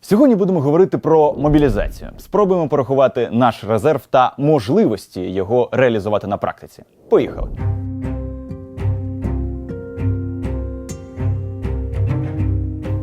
Сьогодні будемо говорити про мобілізацію. Спробуємо порахувати наш резерв та можливості його реалізувати на практиці. Поїхали.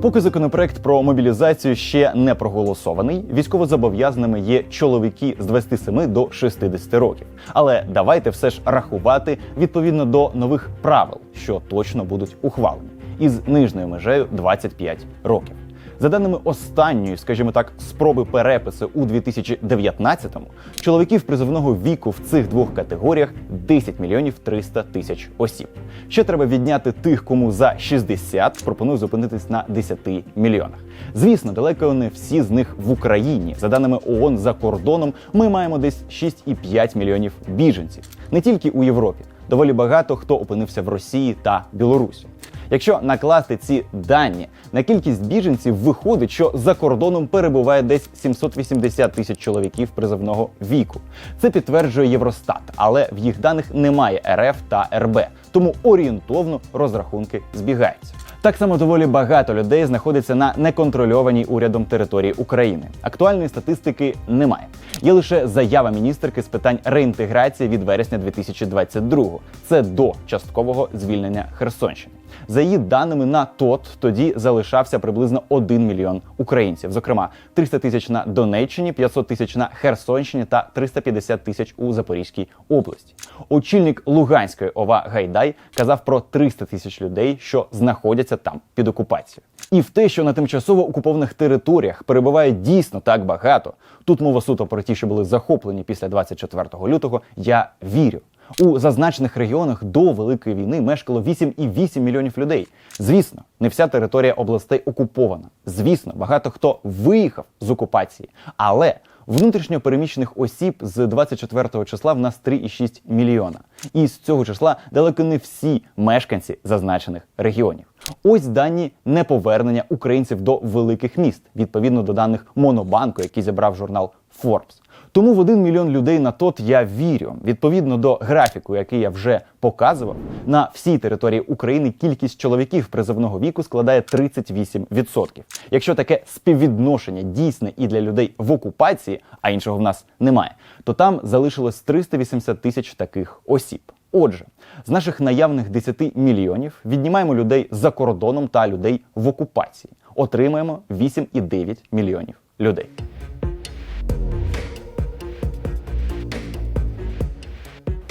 Поки законопроект про мобілізацію ще не проголосований, військовозобов'язаними є чоловіки з 27 до 60 років. Але давайте все ж рахувати відповідно до нових правил, що точно будуть ухвалені, із нижньою межею 25 років. За даними останньої, скажімо так, спроби перепису у 2019-му, чоловіків призовного віку в цих двох категоріях 10 мільйонів 300 тисяч осіб. Ще треба відняти тих, кому за 60, пропоную зупинитись на 10 мільйонах. Звісно, далеко не всі з них в Україні. За даними ООН за кордоном, ми маємо десь 6,5 мільйонів біженців, не тільки у Європі. Доволі багато хто опинився в Росії та Білорусі. Якщо накласти ці дані на кількість біженців, виходить, що за кордоном перебуває десь 780 тисяч чоловіків призовного віку. Це підтверджує Євростат, але в їх даних немає РФ та РБ, тому орієнтовно розрахунки збігаються. Так само доволі багато людей знаходиться на неконтрольованій урядом території України. Актуальної статистики немає. Є лише заява міністерки з питань реінтеграції від вересня 2022-го. Це до часткового звільнення Херсонщини. За її даними на ТОТ тоді залишався приблизно 1 мільйон українців, зокрема 300 тисяч на Донеччині, 500 тисяч на Херсонщині та 350 тисяч у Запорізькій області. Очільник Луганської ОВА Гайдай казав про 300 тисяч людей, що знаходяться там під окупацією. І в те, що на тимчасово окупованих територіях перебуває дійсно так багато. Тут мова суто про ті, що були захоплені після 24 лютого. Я вірю. У зазначених регіонах до Великої війни мешкало 8,8 мільйонів людей. Звісно, не вся територія областей окупована. Звісно, багато хто виїхав з окупації. Але внутрішньо переміщених осіб з 24 числа в нас 3,6 мільйона. І з цього числа далеко не всі мешканці зазначених регіонів. Ось дані неповернення українців до великих міст відповідно до даних Монобанку, який зібрав журнал Forbes. Тому в 1 мільйон людей на тот я вірю. Відповідно до графіку, який я вже показував, на всій території України кількість чоловіків призовного віку складає 38%. Якщо таке співвідношення дійсне і для людей в окупації, а іншого в нас немає, то там залишилось 380 тисяч таких осіб. Отже, з наших наявних 10 мільйонів віднімаємо людей за кордоном та людей в окупації. Отримаємо 8,9 мільйонів людей.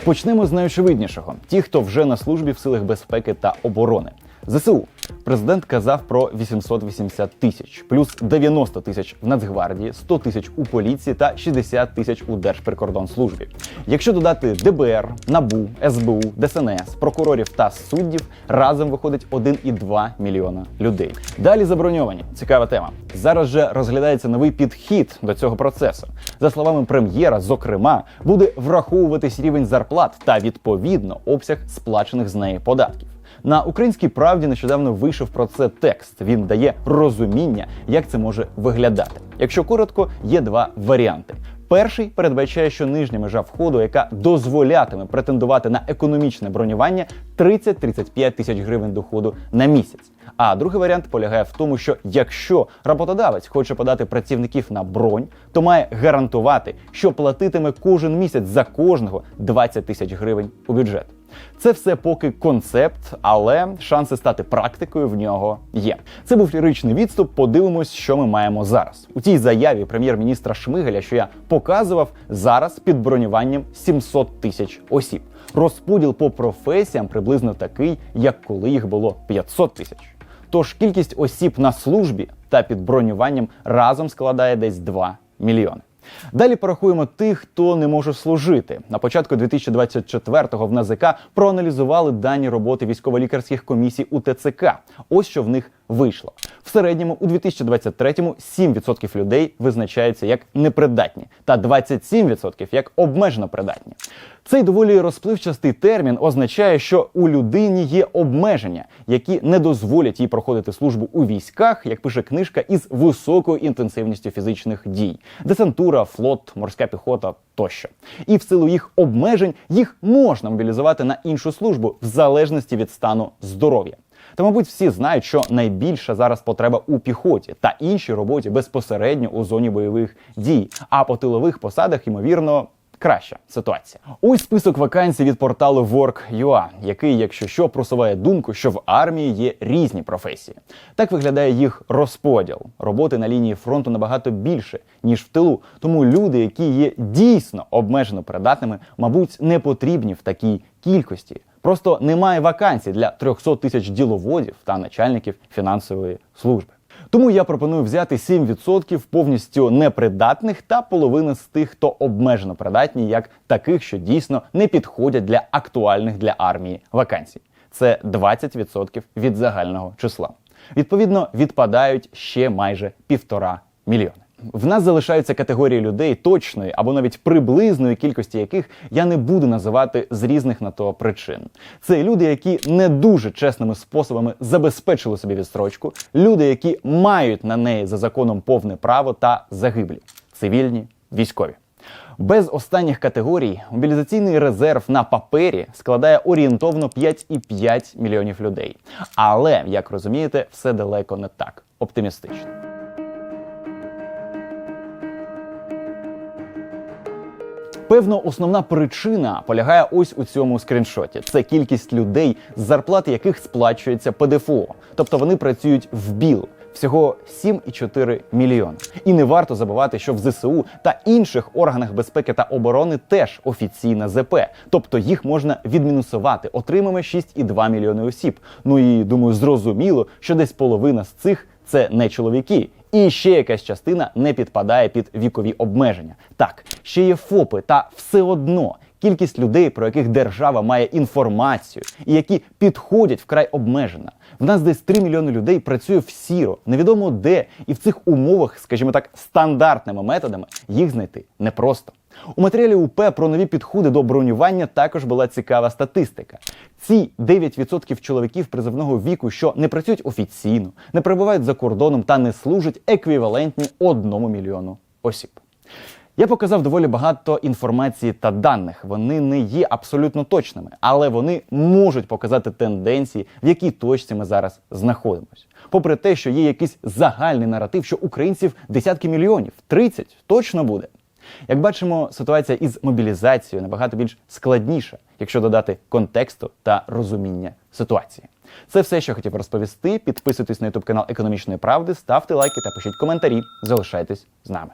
Почнемо з найочевиднішого: ті, хто вже на службі в силах безпеки та оборони. ЗСУ президент казав про 880 тисяч, плюс 90 тисяч в Нацгвардії, 100 тисяч у поліції та 60 тисяч у Держприкордонслужбі. Якщо додати ДБР, НАБУ, СБУ, ДСНС, прокурорів та суддів, разом виходить 1,2 мільйона людей. Далі заброньовані. Цікава тема. Зараз же розглядається новий підхід до цього процесу. За словами прем'єра, зокрема, буде враховуватись рівень зарплат та відповідно обсяг сплачених з неї податків. На українській правді нещодавно вийшов про це текст. Він дає розуміння, як це може виглядати. Якщо коротко, є два варіанти. Перший передбачає, що нижня межа входу, яка дозволятиме претендувати на економічне бронювання 30-35 тисяч гривень доходу на місяць. А другий варіант полягає в тому, що якщо роботодавець хоче подати працівників на бронь, то має гарантувати, що платитиме кожен місяць за кожного 20 тисяч гривень у бюджет. Це все поки концепт, але шанси стати практикою в нього є. Це був ліричний відступ. Подивимось, що ми маємо зараз. У цій заяві прем'єр-міністра Шмигаля, що я показував, зараз під бронюванням 700 тисяч осіб. Розподіл по професіям приблизно такий, як коли їх було 500 тисяч. Тож кількість осіб на службі та під бронюванням разом складає десь 2 мільйони. Далі порахуємо тих, хто не може служити. На початку 2024-го в НАЗК проаналізували дані роботи військово-лікарських комісій у ТЦК. Ось що в них вийшло. В середньому у 2023-му 7% людей визначаються як непридатні, та 27% як обмежено придатні. Цей доволі розпливчастий термін означає, що у людині є обмеження, які не дозволять їй проходити службу у військах, як пише книжка, із високою інтенсивністю фізичних дій: десантура, флот, морська піхота тощо. І в силу їх обмежень їх можна мобілізувати на іншу службу в залежності від стану здоров'я. Та, мабуть, всі знають, що найбільша зараз потреба у піхоті та іншій роботі безпосередньо у зоні бойових дій. А по тилових посадах, ймовірно, краща ситуація. Ось список вакансій від порталу Work.ua, який, якщо що, просуває думку, що в армії є різні професії. Так виглядає їх розподіл. Роботи на лінії фронту набагато більше, ніж в тилу. Тому люди, які є дійсно обмежено придатними, мабуть, не потрібні в такій кількості. Просто немає вакансій для 300 тисяч діловодів та начальників фінансової служби. Тому я пропоную взяти 7% повністю непридатних та половина з тих, хто обмежено придатні, як таких, що дійсно не підходять для актуальних для армії вакансій. Це 20% від загального числа. Відповідно, відпадають ще майже півтора мільйони. В нас залишаються категорії людей точної або навіть приблизної кількості яких я не буду називати з різних на то причин. Це люди, які не дуже чесними способами забезпечили собі відстрочку, люди, які мають на неї за законом повне право та загиблі, цивільні, військові. Без останніх категорій мобілізаційний резерв на папері складає орієнтовно 5,5 мільйонів людей. Але, як розумієте, все далеко не так оптимістично. Певно, основна причина полягає ось у цьому скріншоті: це кількість людей, з зарплати яких сплачується ПДФО, тобто вони працюють в біл. Всього 7,4 мільйона. І не варто забувати, що в ЗСУ та інших органах безпеки та оборони теж офіційна ЗП, тобто їх можна відмінусувати. Отримаємо 6,2 мільйони осіб. Ну і думаю, зрозуміло, що десь половина з цих це не чоловіки. І ще якась частина не підпадає під вікові обмеження. Так, ще є ФОПи, та все одно кількість людей, про яких держава має інформацію, і які підходять вкрай обмежена. В нас десь 3 мільйони людей працює в сіро, невідомо де, і в цих умовах, скажімо так, стандартними методами їх знайти непросто. У матеріалі УП про нові підходи до бронювання також була цікава статистика. Ці 9% чоловіків призовного віку, що не працюють офіційно, не перебувають за кордоном та не служать еквівалентні одному мільйону осіб. Я показав доволі багато інформації та даних. Вони не є абсолютно точними, але вони можуть показати тенденції, в якій точці ми зараз знаходимося. Попри те, що є якийсь загальний наратив, що українців десятки мільйонів, 30 точно буде. Як бачимо, ситуація із мобілізацією набагато більш складніша, якщо додати контексту та розуміння ситуації. Це все, що хотів розповісти. Підписуйтесь на YouTube канал Економічної правди, ставте лайки та пишіть коментарі. Залишайтесь з нами.